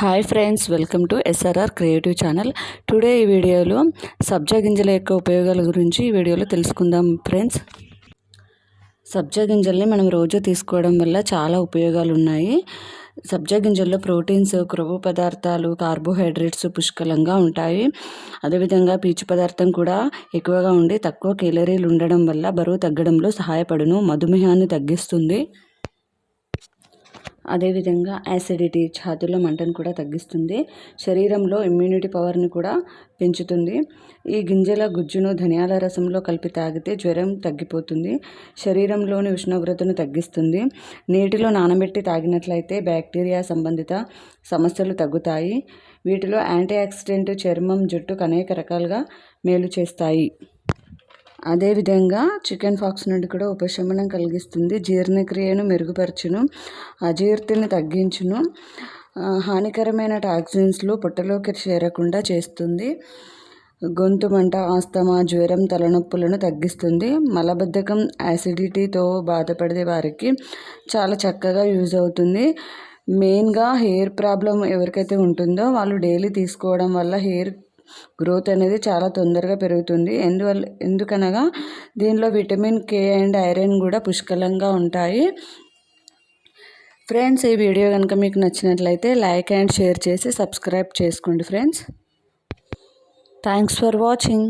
Hi friends welcome to SRR creative channel. Today ఈ వీడియోలో సబ్జా గింజల యొక్క ఉపయోగాల గురించి ఈ వీడియోలో తెలుసుకుందాం ఫ్రెండ్స్. సబ్జా గింజల్ని మనం రోజు తీసుకోవడం వల్ల చాలా ఉపయోగాలు ఉన్నాయి సబ్జా గింజల్లో ప్రోటీన్స్ క్రొవ్వు పదార్థాలు కార్బోహైడ్రేట్స్ పుష్కలంగా ఉంటాయి. అదేవిధంగా పీచు పదార్థం కూడా ఎక్కువగా ఉండి తక్కువ కేలరీలు ఉండడం వల్ల బరువు తగ్గడంలో సహాయపడును మధుమేహాన్ని తగ్గిస్తుంది. అదేవిధంగా యాసిడిటీ ఛాతీలో మంటను కూడా తగ్గిస్తుంది. శరీరంలో ఇమ్యూనిటీ పవర్ని కూడా పెంచుతుంది. ఈ గింజల గుజ్జును ధనియాల రసంలో కలిపి తాగితే జ్వరం తగ్గిపోతుంది. శరీరంలోని ఉష్ణోగ్రతను తగ్గిస్తుంది. నీటిలో నానబెట్టి తాగినట్లయితే బ్యాక్టీరియా సంబంధిత సమస్యలు తగ్గుతాయి. వీటిలో యాంటీ ఆక్సిడెంట్ చర్మం జుట్టుకు అనేక రకాలుగా మేలు చేస్తాయి. అదేవిధంగా చికెన్ ఫాక్స్ నుండి కూడా ఉపశమనం కలిగిస్తుంది. జీర్ణక్రియను మెరుగుపరచును అజీర్తిని తగ్గించును హానికరమైన టాక్సిన్స్లు పొట్టలోకి చేరకుండా చేస్తుంది. గొంతు మంట ఆస్తమా జ్వరం తలనొప్పులను తగ్గిస్తుంది. మలబద్ధకం యాసిడిటీతో బాధపడే వారికి చాలా చక్కగా యూజ్ అవుతుంది. మెయిన్గా హెయిర్ ప్రాబ్లం ఎవరికైతే ఉంటుందో వాళ్ళు డైలీ తీసుకోవడం వల్ల హెయిర్ గ్రోత్ అనేది చాలా తొందరగా పెరుగుతుంది. ఎందువల్ల ఎందుకనగా దీనిలో విటమిన్ కే అండ్ ఐరన్ కూడా పుష్కలంగా ఉంటాయి. ఫ్రెండ్స్ ఈ వీడియో కనుక మీకు నచ్చినట్లయితే లైక్ అండ్ షేర్ చేసి సబ్స్క్రైబ్ చేసుకోండి ఫ్రెండ్స్. Thanks for watching.